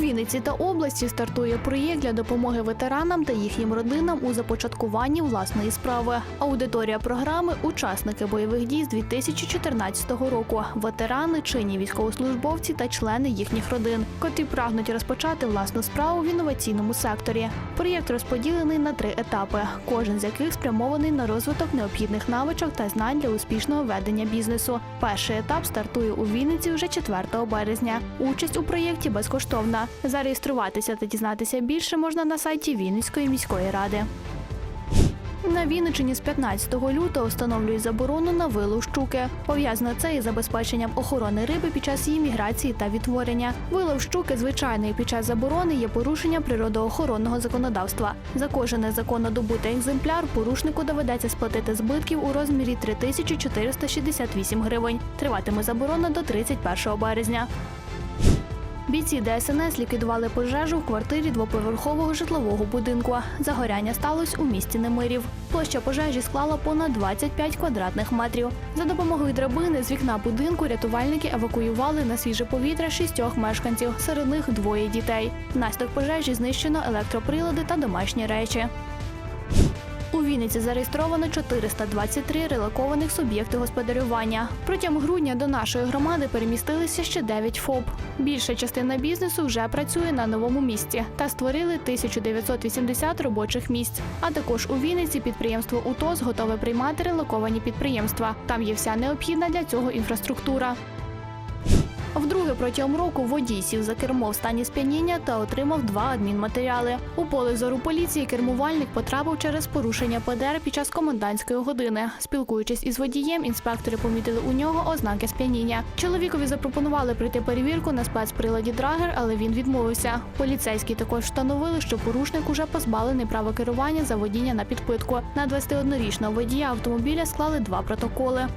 Вінниці та області стартує проєкт для допомоги ветеранам та їхнім родинам у започаткуванні власної справи. Аудиторія програми учасники бойових дій з 2014 року, ветерани, чинні військовослужбовці та члени їхніх родин, котрі прагнуть розпочати власну справу в інноваційному секторі. Проєкт розподілений на три етапи, кожен з яких спрямований на розвиток необхідних навичок та знань для успішного ведення бізнесу. Перший етап стартує у Вінниці вже 4 березня. Участь у проєкті безкоштовна. Зареєструватися та дізнатися більше можна на сайті Вінницької міської ради. На Вінниччині з 15 лютого встановлюють заборону на вилов щуки. Пов'язано це із забезпеченням охорони риби під час її міграції та відтворення. Вилов щуки звичайної під час заборони є порушення природоохоронного законодавства. За кожен незаконно добутий екземпляр порушнику доведеться сплатити збитків у розмірі 3468 гривень. Триватиме заборона до 31 березня. Бійці ДСНС ліквідували пожежу в квартирі двоповерхового житлового будинку. Загоряння сталося у місті Немирів. Площа пожежі склала понад 25 квадратних метрів. За допомогою драбини з вікна будинку рятувальники евакуювали на свіже повітря шістьох мешканців, серед них двоє дітей. Внаслідок пожежі знищено електроприлади та домашні речі. У Вінниці зареєстровано 423 релокованих суб'єкти господарювання. Протягом грудня до нашої громади перемістилися ще 9 ФОП. Більша частина бізнесу вже працює на новому місці та створили 1980 робочих місць. А також у Вінниці підприємство УТОС готове приймати релоковані підприємства. Там є вся необхідна для цього інфраструктура. Вдруге протягом року водій сів за кермо в стані сп'яніння та отримав два адмінматеріали. У поле зору поліції кермувальник потрапив через порушення ПДР під час комендантської години. Спілкуючись із водієм, інспектори помітили у нього ознаки сп'яніння. Чоловікові запропонували прийти перевірку на спецприладі Драгер, але він відмовився. Поліцейські також встановили, що порушник уже позбавлений права керування за водіння на підпитку. На 21-річного водія автомобіля склали два протоколи.